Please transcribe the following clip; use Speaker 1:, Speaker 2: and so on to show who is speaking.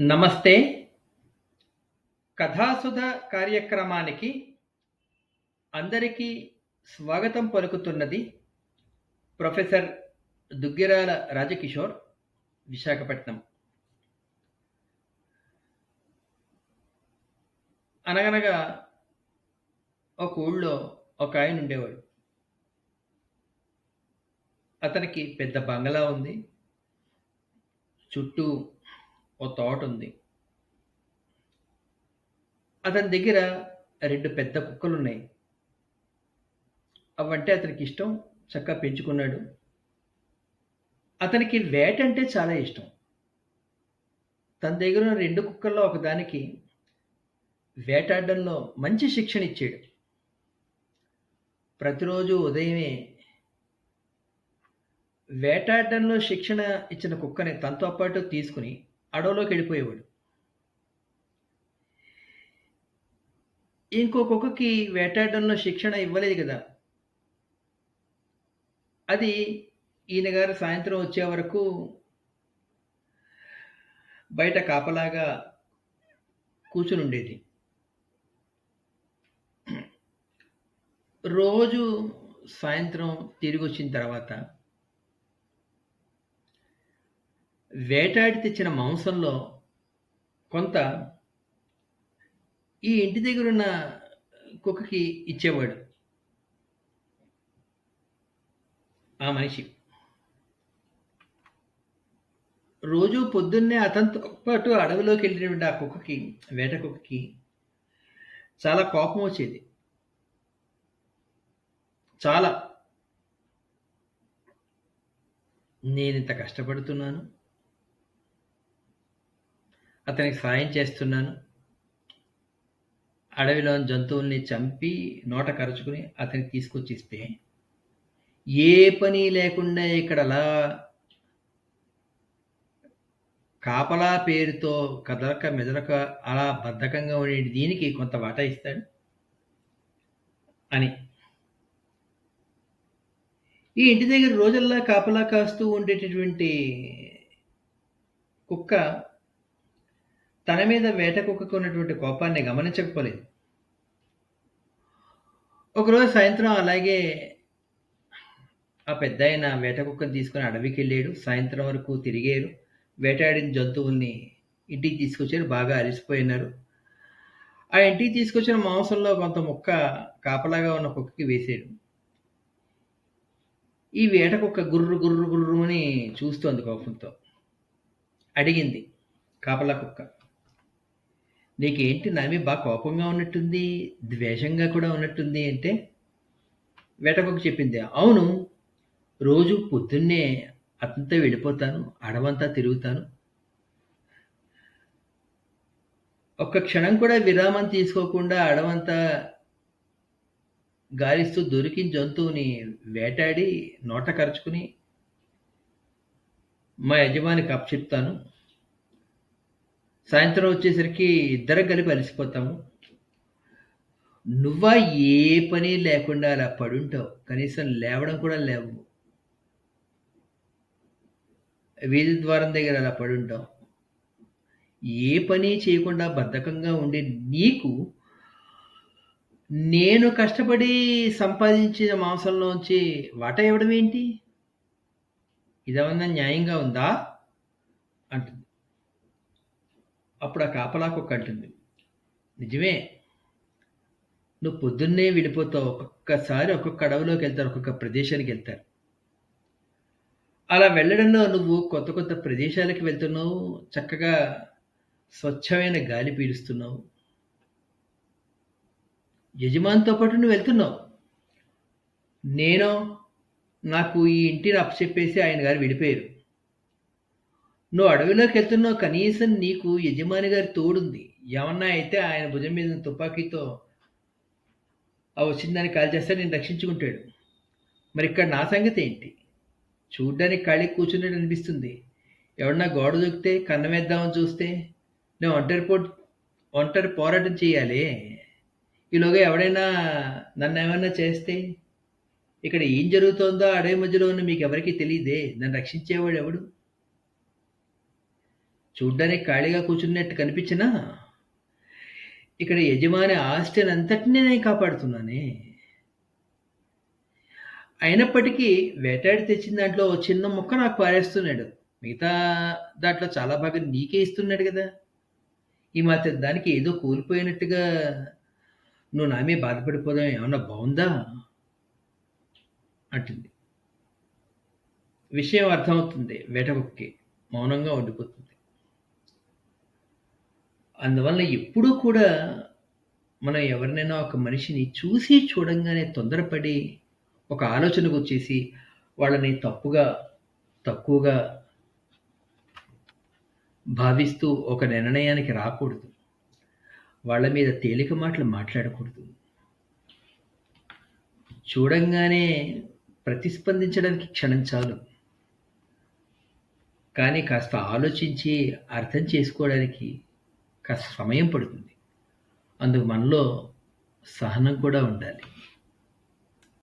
Speaker 1: నమస్తే. కథాసుధ కార్యక్రమానికి అందరికీ స్వాగతం పలుకుతున్నది ప్రొఫెసర్ దుగ్గిరాల రాజకిషోర్ విశాఖపట్నం. అనగనగా ఒక ఊళ్ళో ఒక ఆయన ఉండేవాడు. అతనికి పెద్ద బంగ్లా ఉంది. చుట్టూ ఓ తోట ఉంది. అతని దగ్గర రెండు పెద్ద కుక్కలు ఉన్నాయి అవంటే అతనికి ఇష్టం చక్కగా పెంచుకున్నాడు. అతనికి వేట అంటే చాలా ఇష్టం. తన దగ్గర ఉన్న రెండు కుక్కల్లో ఒకదానికి వేటాడడంలో మంచి శిక్షణ ఇచ్చాడు. ప్రతిరోజు ఉదయమే వేటాడడంలో శిక్షణ ఇచ్చిన కుక్కని తనతో పాటు తీసుకుని అడవులోకి వెళ్ళిపోయేవాడు. ఇంకో కుక్కకి వేటాడడంలో శిక్షణ ఇవ్వలేదు కదా. అది ఈయన గారు సాయంత్రం వచ్చే వరకు బయట కాపలాగా కూర్చుని ఉండేది రోజు సాయంత్రం తిరిగి వచ్చిన తర్వాత వేటాడి తెచ్చిన మాంసంలో కొంత ఈ ఇంటి దగ్గర ఉన్న కుక్కకి ఇచ్చేవాడు. ఆ మనిషి. రోజు పొద్దున్నే అతనితో పాటు అడవిలోకి వెళ్ళినటువంటి ఆ కుక్కకి వేట కుక్కకి చాలా కోపం వచ్చేది. చాలా. నేను ఇంత కష్టపడుతున్నాను. అతనికి సాయం చేస్తున్నాను. అడవిలోని జంతువుల్ని చంపి నోట కరుచుకుని అతనికి తీసుకొచ్చి ఇస్తే ఏ పని లేకుండా ఇక్కడ అలా కాపలా పేరుతో కదలక మెదలక అలా బద్ధకంగా ఉండే దీనికి కొంత వాటా ఇస్తాడు? అని. ఈ ఇంటి దగ్గర రోజల్లా కాపలా కాస్తూ ఉండేటటువంటి కుక్క తన మీద వేట కుక్కకు ఉన్నటువంటి కోపాన్ని గమనించకపోలేదు. ఒకరోజు సాయంత్రం అలాగే ఆ పెద్ద ఆయన వేట కుక్కను తీసుకుని అడవికి వెళ్ళాడు సాయంత్రం వరకు తిరిగారు. వేటాడిన జంతువుల్ని ఇంటికి తీసుకొచ్చారు. బాగా అలసిపోయినారు ఆ ఇంటికి తీసుకొచ్చిన మాంసంలో కొంత ముక్క కాపలాగా ఉన్న కుక్కకి వేసాడు ఈ వేట కుక్క గుర్రు గుర్రు గుర్రు అని చూస్తోంది కోపంతో. అడిగింది కాపలా కుక్క. నీకేంటి నా మీద బాగా కోపంగా ఉన్నట్టుంది? ద్వేషంగా కూడా ఉన్నట్టుంది అంటే? వేటకొక చెప్పింది అవును రోజు పొద్దున్నే అతనితో వెళ్ళిపోతాను అడవంతా తిరుగుతాను. ఒక్క క్షణం కూడా విరామం తీసుకోకుండా అడవంతా గాలిస్తూ దొరికిన జంతువుని వేటాడి నోట కరుచుకుని మా యజమానికి అప్పచెప్తాను. సాయంత్రం వచ్చేసరికి ఇద్దరం కలిపి అలసిపోతాము. నువ్వా ఏ పని లేకుండా అలా పడుంటావు? కనీసం లేవడం కూడా లేవు. వీధి ద్వారం దగ్గర అలా పడుంటావు. ఏ పని చేయకుండా బద్ధకంగా ఉండే నీకు నేను కష్టపడి సంపాదించిన మాంసంలోంచి వాటా ఇవ్వడం ఏంటి? ఇదేమన్నా న్యాయంగా ఉందా? అంటుంది. అప్పుడు ఆ కాపలా కుక్క అంటుంది నిజమే నువ్వు పొద్దున్నే వెళ్ళిపోతావు ఒక్కొక్కసారి ఒక్కొక్క అడవిలోకి వెళ్తారు ఒక్కొక్క ప్రదేశానికి వెళ్తారు. అలా వెళ్ళడంలో నువ్వు కొత్త కొత్త ప్రదేశాలకు వెళ్తున్నావు చక్కగా స్వచ్ఛమైన గాలి పీలుస్తున్నావు. యజమానితో పాటు నువ్వు వెళ్తున్నావు. నేను నాకు ఈ ఇంటిని అప్పచెప్పేసి ఆయన గారు విడిపోయారు. నువ్వు అడవిలోకి వెళ్తున్నావు కనీసం నీకు యజమాని గారి తోడుంది. ఏమన్నా అయితే ఆయన భుజం మీద తుపాకీతో ఆ వచ్చిందాన్ని కాల్ చేస్తే నేను రక్షించుకుంటాడు. మరి ఇక్కడ నా సంగతి ఏంటి? చూడ్డానికి ఖాళీ కూర్చున్నట్టు అనిపిస్తుంది. ఎవడన్నా గోడ దొక్కితే కన్నం వేద్దామని చూస్తే నేను ఒంటరి పో ఒంటరి పోరాటం చేయాలి. ఈలోగా ఎవడైనా నన్ను ఏమన్నా చేస్తే ఇక్కడ ఏం జరుగుతోందో అడవి మధ్యలో ఉన్న మీకు ఎవరికీ తెలియదే. నన్ను రక్షించేవాడు ఎవడు చూడ్డానికి ఖాళీగా కూర్చున్నట్టు కనిపించినా ఇక్కడ యజమాని ఆస్తిని అంతటినీ నేను కాపాడుతున్నానే. అయినప్పటికీ వేటాడి తెచ్చిన దాంట్లో చిన్న ముక్క నాకు పారేస్తున్నాడు. మిగతా దాంట్లో చాలా బాగా నీకే ఇస్తున్నాడు కదా. ఈ మాత్రం దానికి ఏదో కోల్పోయినట్టుగా నువ్వు నా మీద బాధపడిపోదాం ఏమన్నా బాగుందా? అంటుంది. విషయం అర్థమవుతుంది వేటకొక్కి మౌనంగా ఉండిపోతుంది. అందువల్ల ఎప్పుడూ కూడా మనం ఎవరినైనా ఒక మనిషిని చూసి చూడంగానే తొందరపడి ఒక ఆలోచనకు వచ్చేసి వాళ్ళని తప్పుగా తక్కువగా భావిస్తూ ఒక నిర్ణయానికి రాకూడదు. వాళ్ళ మీద తేలిక మాటలు మాట్లాడకూడదు. చూడంగానే ప్రతిస్పందించడానికి క్షణం చాలు. కానీ కాస్త ఆలోచించి అర్థం చేసుకోవడానికి కాస్త సమయం పడుతుంది. అందుకు మనలో సహనం కూడా ఉండాలి.